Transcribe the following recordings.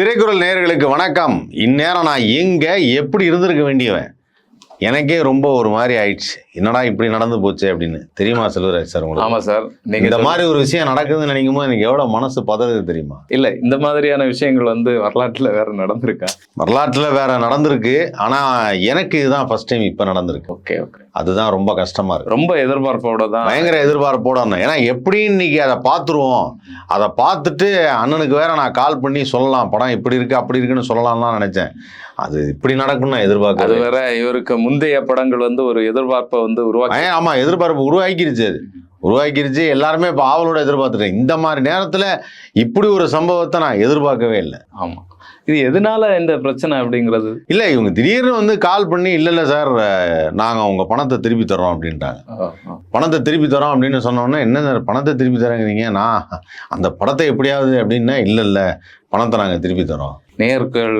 திரைக்குறள் நேயர்களுக்கு வணக்கம். இந்நேரம் நான் எங்க எப்படி இருந்திருக்க வேண்டியவன்? எனக்கே ரொம்ப ஒரு மாதிரி ஆயிடுச்சு. என்னடா இப்படி நடந்து போச்சு அப்படின்னு. தெரியுமா செல்வராஜ் சார் உங்களுக்கு? ஆமா சார். நீங்க இந்த மாதிரி ஒரு விஷயம் நடக்குதுன்னு நினைக்கும் போது எனக்கு எவ்வளவு மனசு பதறது தெரியுமா? இல்ல இந்த மாதிரியான விஷயங்கள் வந்து வரலாற்றுல வேற நடந்திருக்கா? வரலாற்றுல வேற நடந்திருக்கு. ஆனா எனக்கு இதுதான் ஃபர்ஸ்ட் டைம் இப்ப நடந்திருக்கு. ஓகே ஓகே அதுதான் ரொம்ப கஷ்டமா இருக்கு. ரொம்ப எதிர்பார்ப்போட தான். பயங்கர எதிர்பார்ப்போட ஏன்னா எப்படி இன்னைக்கு அதை பார்த்துருவோம். அதை பார்த்துட்டு அண்ணனுக்கு வேற நான் கால் பண்ணி சொல்லலாம். படம் இப்படி இருக்கு அப்படி இருக்குன்னு சொல்லலாம்லாம் நினைச்சேன். அது இப்படி நடக்கும்னு நான் அது எதிர்பார்க்கல வேற இவருக்கு முந்தைய படங்கள் வந்து ஒரு எதிர்பார்ப்பை வந்து உருவாக்கி பயங்கர- ஆமா எதிர்பார்ப்பு உருவாக்கிருச்சு அது. உருவாக்கிருச்சு எல்லாருமே இப்போ ஆவலோட எதிர்பார்த்துட்டேன் இந்த மாதிரி நேரத்துல இப்படி ஒரு சம்பவத்தை நான் எதிர்பார்க்கவே இல்லை. ஆமா. இது எதனால இந்த பிரச்சனை அப்படிங்கிறது? இல்லை இவங்க திடீர்னு வந்து கால் பண்ணி இல்லை இல்லை சார் நாங்கள் உங்கள் பணத்தை திருப்பி தர்றோம் அப்படின்ட்டாங்க. பணத்தை திருப்பி தரோம் அப்படின்னு சொன்னோன்னே என்ன சார் பணத்தை திருப்பி தரேங்கிறீங்க நான் அந்த படத்தை எப்படியாவது அப்படின்னா இல்லை இல்லை பணத்தை நாங்கள் திருப்பி தரோம். நேர்கள்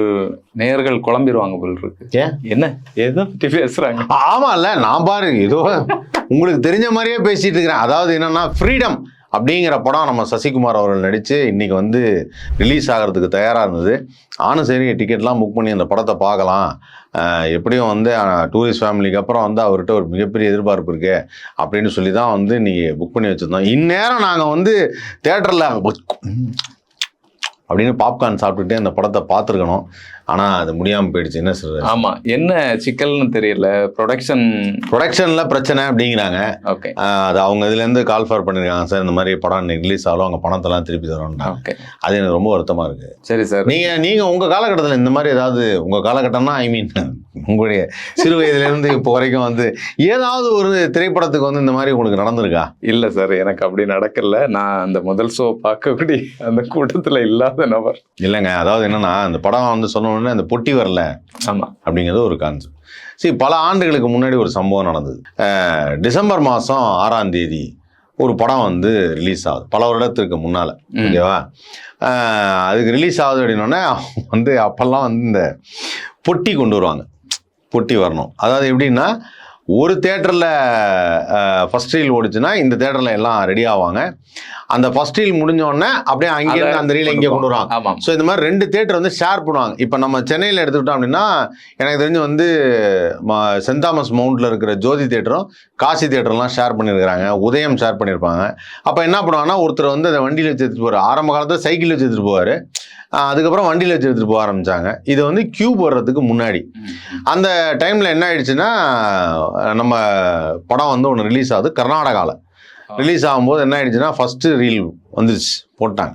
நேர்கள் குழம்பிடுவாங்க போல் இருக்கு. ஏன்? என்ன? எதை பத்தி பேசுறாங்க. ஆமாம்ல நான் பாரு ஏதோ உங்களுக்கு தெரிஞ்ச மாதிரியே பேசிட்டு இருக்கிறேன். அதாவது என்னன்னா ஃப்ரீடம் அப்படிங்கிற படம் நம்ம சசிகுமார் அவர்கள் நடித்து இன்னைக்கு வந்து ரிலீஸ் ஆகிறதுக்கு தயாராக இருந்தது. ஆனும் சரி டிக்கெட்லாம் புக் பண்ணி அந்த படத்தை பார்க்கலாம். எப்படியும் வந்து டூரிஸ்ட் ஃபேமிலிக்கு அப்புறம் வந்து அவர்கிட்ட ஒரு மிகப்பெரிய எதிர்பார்ப்பு இருக்கு அப்படின்னு சொல்லி தான் வந்து இன்னைக்கு புக் பண்ணி வச்சுருந்தோம். இந்நேரம் நாங்கள் வந்து தேட்டரில் அப்படின்னு பாப்கார்ன் சாப்பிட்டுட்டு அந்த படத்தை பார்த்துருக்கணும். ஆனால் அது முடியாமல் போயிடுச்சு. என்ன சார் ஆமா. என்ன சிக்கல்னு தெரியல. ப்ரொடக்ஷன் ப்ரொடக்ஷனில் பிரச்சனை அப்படிங்கிறாங்க. ஓகே அது அவங்க இதுலேருந்து கால் ஃபார் பண்ணியிருக்காங்க. சார் இந்த மாதிரி படம் ரிலீஸ் ஆகும் அவங்க பணத்தெல்லாம் திருப்பி தரோம்ட்டாங்க ஓகே அது எனக்கு ரொம்ப வருத்தமாக இருக்குது சரி சார். நீங்கள் நீங்கள் உங்கள் காலகட்டத்தில் இந்த மாதிரி ஏதாவது உங்கள் காலகட்டம்னா ஐ மீன் உங்களுடைய சிறு வயதுலேருந்து இப்போ வரைக்கும் வந்து ஏதாவது ஒரு திரைப்படத்துக்கு வந்து இந்த மாதிரி உங்களுக்கு நடந்திருக்கா? இல்ல சார் எனக்கு அப்படி நடக்கல. நான் அந்த முதல் ஷோ பார்க்கக்கூடிய அந்த கூட்டத்துல இல்லாத நபர். இல்லைங்க அதாவது என்னன்னா அந்த படம் வந்து சொன்ன உடனே அந்த பொட்டி வரல ஆமா. அப்படிங்கிறது ஒரு கான்செப்ட் சரி பல ஆண்டுகளுக்கு முன்னாடி ஒரு சம்பவம் நடந்தது. டிசம்பர் மாதம் ஆறாம் தேதி ஒரு படம் வந்து ரிலீஸ் ஆகுது. பல வருடத்திற்கு முன்னால். ஓகேவா? அதுக்கு ரிலீஸ் ஆகுது அப்படின்னோடனே வந்து அப்போல்லாம் வந்து இந்த பொட்டி கொண்டு வருவாங்க. பொட்டி வரணும். அதாவது எப்படின்னா ஒரு தேட்டரில் ஃபஸ்ட் ரீல் ஓடிச்சுன்னா இந்த தேட்டரில் எல்லாம் ரெடி ஆவாங்க. அந்த ஃபஸ்ட் ரீல் முடிஞ்ச உடனே அப்படியே அங்கேருந்து அந்த ரீல் இங்கே கொண்டு வருவாங்க ஆமா ஸோ இந்த மாதிரி ரெண்டு தேட்டர் வந்து ஷேர் பண்ணுவாங்க. இப்போ நம்ம சென்னையில் எடுத்துக்கிட்டோம் அப்படின்னா எனக்கு தெரிஞ்சு வந்து ம- சென்ட் தாமஸ் மவுண்ட்ல இருக்கிற ஜோதி தேட்டரும் காசி தேட்டர்லாம் ஷேர் பண்ணியிருக்கிறாங்க. உதயம் ஷேர் பண்ணியிருப்பாங்க. அப்போ என்ன பண்ணுவாங்கன்னா ஒருத்தர் வந்து அந்த வண்டியில் வச்சு எடுத்துகிட்டு போவார் ஆரம்ப காலத்தில் சைக்கிள் வச்சு எடுத்துகிட்டு போவார். அதுக்கப்புறம் வண்டியில் வச்சு எடுத்துகிட்டு போக ஆரம்பிச்சாங்க. இது வந்து கியூப் வர்றதுக்கு முன்னாடி. அந்த டைமில் என்ன ஆயிடுச்சுன்னா நம்ம படம் வந்து ஒன்று ரிலீஸ் ஆகுது. கர்நாடகாவில் ரிலீஸ் ஆகும்போது என்ன ஆயிடுச்சுன்னா ஃபஸ்ட்டு ரீல் வந்துருச்சு போட்டாங்க.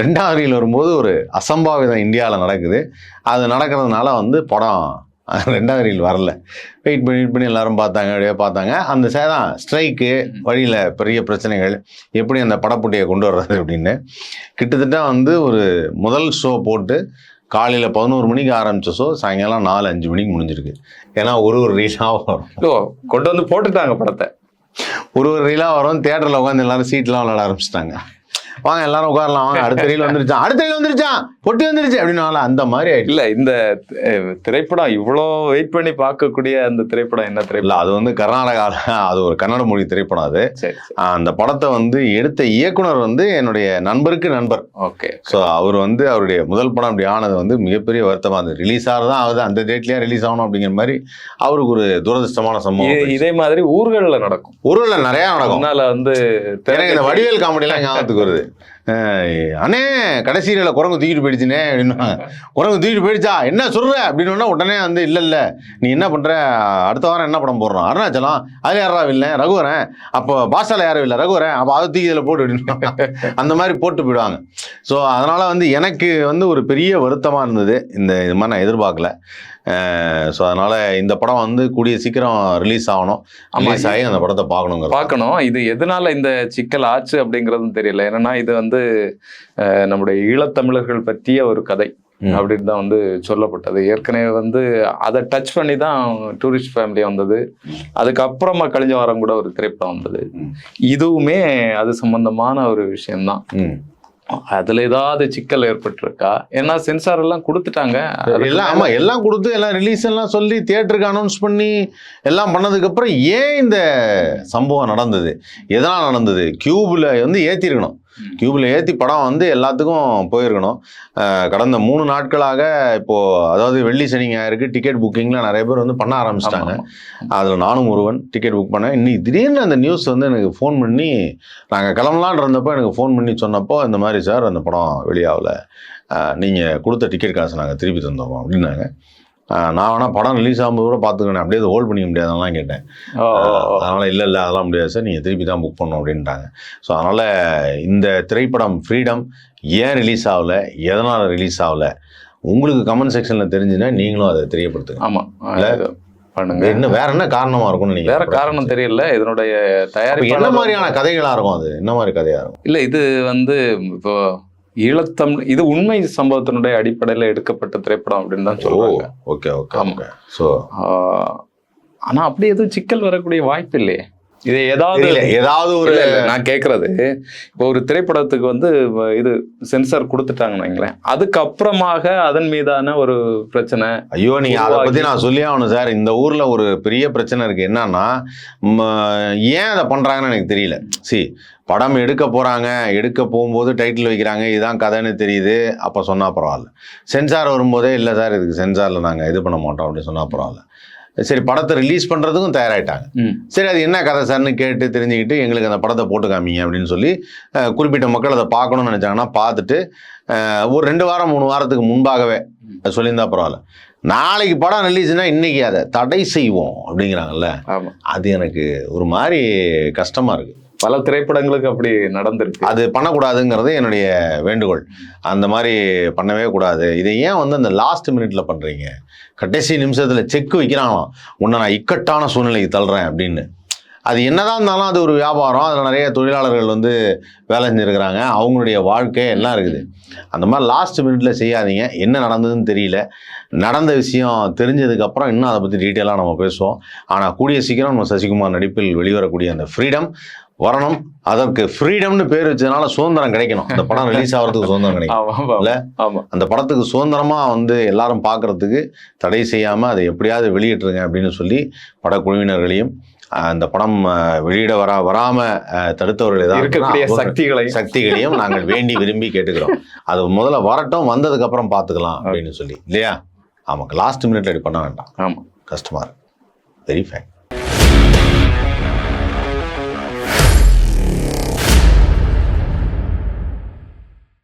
ரெண்டாவது ரீல் வரும்போது ஒரு அசம்பாவிதம் இந்தியாவில் நடக்குது. அது நடக்கிறதுனால வந்து படம் ரெண்டாவது ரீல் வரல. வெயிட் பண்ணி வெயிட் பண்ணி எல்லாரும் பார்த்தாங்க அப்படியே பார்த்தாங்க. அந்த சேதான் ஸ்ட்ரைக்கு வழியில் பெரிய பிரச்சனைகள் எப்படி அந்த படப்புட்டியை கொண்டு வர்றது அப்படின்னு. கிட்டத்தட்ட வந்து ஒரு முதல் ஷோ போட்டு காலையில் பதினோரு மணிக்கு ஆரம்பிச்ச ஷோ சாயங்காலம் நாலு அஞ்சு மணிக்கு முடிஞ்சிருக்கு. ஏன்னா ஒரு ஒரு ரீலாக வரும். கொண்டு வந்து போட்டுட்டாங்க படத்தை. ஒரு ஒரு ரீலாக வரும் தேட்டரில் உட்காந்து எல்லாரும் சீட்லாம் விளாட ஆரம்பிச்சிட்டாங்க. வாங்க எல்லாரும் உட்காரலாம். வாங்க அடுத்த ரீல் வந்துருச்சான் அடுத்த ரீல் வந்துருச்சான் பொட்டி வந்துருச்சு அப்படின்னு அந்த மாதிரி இல்ல இந்த திரைப்படம் இவ்வளோ வெயிட் பண்ணி பார்க்கக்கூடிய அந்த திரைப்படம் என்ன திரைப்படம்? அது வந்து கர்நாடகாவில் அது ஒரு கன்னட மொழி திரைப்படம் அது. அந்த படத்தை வந்து எடுத்த இயக்குனர் வந்து என்னுடைய நண்பருக்கு நண்பர். ஓகே ஸோ அவர் வந்து அவருடைய முதல் படம் அப்படி ஆனது வந்து மிகப்பெரிய வருத்தமாக இருந்தது. ரிலீஸ் ஆகிறதான் ஆகுது அந்த டேட்லேயே ரிலீஸ் ஆகணும் அப்படிங்கிற மாதிரி அவருக்கு ஒரு துரதிருஷ்டமான சம்பவம் இதே மாதிரி ஊர்கள்ல நடக்கும். ஊரில் நிறையா நடக்கும். அதனால வந்து இந்த வடிவேல் காமெடிலாம் ஞாபகத்துக்கு வருது. அண்ணே கடைசியில் குரங்கு தூக்கிட்டு போயிடுச்சுனே அப்படின்னா குரங்கு தூக்கிட்டு போயிடுச்சா? என்ன சொல்ற? அப்படின்னு உடனே வந்து இல்லை இல்லை நீ என்ன பண்ணுற அடுத்த வாரம் என்ன படம் போடுறோம்? அருணாச்சலம் அதில் யாரா இல்லை ரகுவரன். அப்போ பாஷால யாரும் இல்லை ரகுவரன். அப்போ அதை தூக்கி இதில் போட்டு அப்படின்னு அந்த மாதிரி போட்டு போயிடுவாங்க. ஸோ அதனால் வந்து எனக்கு வந்து ஒரு பெரிய வருத்தமாக இருந்தது இந்த இது மாதிரி நான் எதிர்பார்க்கல. ஸோ அதனால இந்த படம் வந்து கூடிய சீக்கிரம் ரிலீஸ் ஆகணும். ரிலீஸ் ஆகி அந்த படத்தை பார்க்கணுங்கிற பார்க்கணும். இது எதனால இந்த சிக்கல் ஆச்சு அப்படிங்கறதும் தெரியல. ஏன்னா இது வந்து நம்முடைய ஈழத்தமிழர்கள் பற்றிய ஒரு கதை. அப்படின்னு தான் வந்து சொல்லப்பட்டது. ஏற்கனவே வந்து அதை டச் பண்ணி தான் டூரிஸ்ட் ஃபேமிலி வந்தது. அதுக்கப்புறமா கழிஞ்ச வாரம் கூட ஒரு திரைப்படம் வந்தது. இதுவுமே அது சம்பந்தமான ஒரு விஷயம்தான். அதுல ஏதாவது சிக்கல் ஏற்பட்டிருக்கா? ஏன்னா சென்சார் எல்லாம் கொடுத்துட்டாங்க. எல்லாம் ஆமா எல்லாம் கொடுத்து எல்லாம் ரிலீஸ் எல்லாம் சொல்லி தியேட்டருக்கு அனௌன்ஸ் பண்ணி எல்லாம் பண்ணதுக்கு அப்புறம் ஏன் இந்த சம்பவம் நடந்தது? எதனால் நடந்தது? கியூப்ல வந்து ஏத்திருக்கணும். கியூபில் ஏற்றி படம் வந்து எல்லாத்துக்கும் போயிருக்கணும். கடந்த மூணு நாட்களாக இப்போது அதாவது வெள்ளி சனி ஞாயிறுக்கு டிக்கெட் புக்கிங்கில் நிறைய பேர் வந்து பண்ண ஆரம்பிச்சிட்டாங்க. அதில் நானும் ஒருவன் டிக்கெட் புக் பண்ணேன். இன்னைக்கு திடீர்னு அந்த நியூஸ் வந்து எனக்கு ஃபோன் பண்ணி நாங்கள் கிளம்பலான் இருந்தப்போ எனக்கு ஃபோன் பண்ணி சொன்னப்போ இந்த மாதிரி சார் அந்த படம் வெளியாகல. நீங்கள் கொடுத்த டிக்கெட் காசு நாங்கள் திருப்பி தந்தோம் அப்படின்னாங்க. நான் வேணால் படம் ரிலீஸ் ஆகும்போது கூட பார்த்துக்கணும் அப்படியே ஹோல்ட் பண்ணிக்க முடியாதுலாம் கேட்டேன். அதனால் இல்லை இல்லை அதெல்லாம் முடியாது சார் நீங்கள் திருப்பி தான் புக் பண்ணணும் அப்படின்ட்டாங்க. ஸோ அதனால் இந்த திரைப்படம் ஃப்ரீடம் ஏன் ரிலீஸ் ஆகல எதனால் ரிலீஸ் ஆகல உங்களுக்கு கமெண்ட் செக்ஷனில் தெரிஞ்சுன்னா நீங்களும் அதை தெரியப்படுத்துங்க. ஆமா. இல்ல? பண்ணுங்க. என்ன வேற என்ன காரணமாக இருக்கும்னு நீங்கள் வேற காரணம் தெரியல இதனுடைய அப்ப என்ன தயாரிப்பு மாதிரியான கதைகளாக இருக்கும் அது? என்ன மாதிரி கதையாக இருக்கும்? இல்ல இது வந்து இப்போ ஈழத்தம் இது உண்மை சம்பவத்தினுடைய அடிப்படையில எடுக்கப்பட்ட திரைப்படம் அப்படின்னு தான் சொல்றாங்க. ஓகே ஓகே ஆமா. ஓகே. ஸோ ஆஹ் ஆனா அப்படி எதுவும் சிக்கல் வரக்கூடிய வாய்ப்பு இல்லையே. இது ஏதாவது ஏதாவது ஒரு நான் கேக்குறது. இப்போ ஒரு திரைப்படத்துக்கு வந்து இது சென்சார் கொடுத்துட்டாங்கன்னு வைங்களேன். அதுக்கப்புறமாக அதன் மீதான ஒரு பிரச்சனை ஐயோ நீங்க அதை பத்தி நான் சொல்லி ஆகணும் சார். இந்த ஊர்ல ஒரு பெரிய பிரச்சனை இருக்கு. என்னன்னா ஏன் அதை பண்றாங்கன்னு எனக்கு தெரியல. சி படம் எடுக்க போறாங்க. எடுக்க போகும்போது டைட்டில் வைக்கிறாங்க. இதுதான் கதைன்னு தெரியுது. அப்ப சொன்னா பரவாயில்ல. சென்சார் வரும்போதே இல்லை சார் இதுக்கு சென்சார்ல நாங்க இது பண்ண மாட்டோம் அப்படின்னு சொன்னா பரவாயில்ல. சரி படத்தை ரிலீஸ் பண்றதுக்கும் தயாராயிட்டாங்க. ம், சரி அது என்ன கதை சார்னு கேட்டு தெரிஞ்சுக்கிட்டு எங்களுக்கு அந்த படத்தை போட்டு காமிங்க அப்படின்னு சொல்லி குறிப்பிட்ட மக்கள் அதை பார்க்கணும்னு நினைச்சாங்கன்னா பார்த்துட்டு ஒரு ரெண்டு வாரம் மூணு வாரத்துக்கு முன்பாகவே அது சொல்லியிருந்தா பரவாயில்ல. நாளைக்கு படம் ரிலீஸ்னா இன்னைக்கு அதை தடை செய்வோம் அப்படிங்கிறாங்கல்ல. அது எனக்கு ஒரு மாதிரி கஷ்டமா இருக்கு. பல திரைப்படங்களுக்கு அப்படி நடந்திருக்கு. அது பண்ணக்கூடாதுங்கிறது என்னுடைய வேண்டுகோள். அந்த மாதிரி பண்ணவே கூடாது. இதை ஏன் வந்து அந்த லாஸ்ட் மினிட்ல பண்றீங்க? கடைசி நிமிஷத்துல செக் வைக்கிறாங்களாம். உன்னை நான் இக்கட்டான சூழ்நிலைக்கு தள்ளுறேன் அப்படின்னு. அது என்னதான் இருந்தாலும் அது ஒரு வியாபாரம். அதில் நிறைய தொழிலாளர்கள் வந்து வேலை செஞ்சுருக்கிறாங்க. அவங்களுடைய வாழ்க்கை எல்லாம் இருக்குது. அந்த மாதிரி லாஸ்ட் மினிட்ல செய்யாதீங்க. என்ன நடந்ததுன்னு தெரியல. நடந்த விஷயம் தெரிஞ்சதுக்கப்புறம் இன்னும் அதை பற்றி டீட்டெயிலாக நம்ம பேசுவோம். ஆனால் கூடிய சீக்கிரம் நம்ம சசிகுமார் நடிப்பில் வெளிவரக்கூடிய அந்த ஃப்ரீடம் வரணும். அதற்கு ஃப்ரீடம்னு பேர் வச்சதுனால சுதந்திரம் கிடைக்கணும். அந்த படம் ரிலீஸ் ஆகிறதுக்கு சுதந்திரம் கிடைக்கும் இல்ல? அந்த படத்துக்கு சுதந்திரமா வந்து எல்லாரும் பார்க்கறதுக்கு தடை செய்யாம அதை எப்படியாவது வெளியிட்டுருங்க அப்படின்னு சொல்லி படக்குழுவினர்களையும் அந்த படம் வெளியிட வரா வராம தடுத்தவர்கள் ஏதாவது சக்திகளை சக்திகளையும். நாங்கள் வேண்டி விரும்பி கேட்டுக்கிறோம். அது முதல்ல வரட்டும் வந்ததுக்கு அப்புறம் பார்த்துக்கலாம் அப்படின்னு சொல்லி. இல்லையா? ஆமாம் லாஸ்ட் மினிட்ல இப்படி பண்ண வேண்டாம். ஆமா. கஷ்டமா இருக்கு. Very fact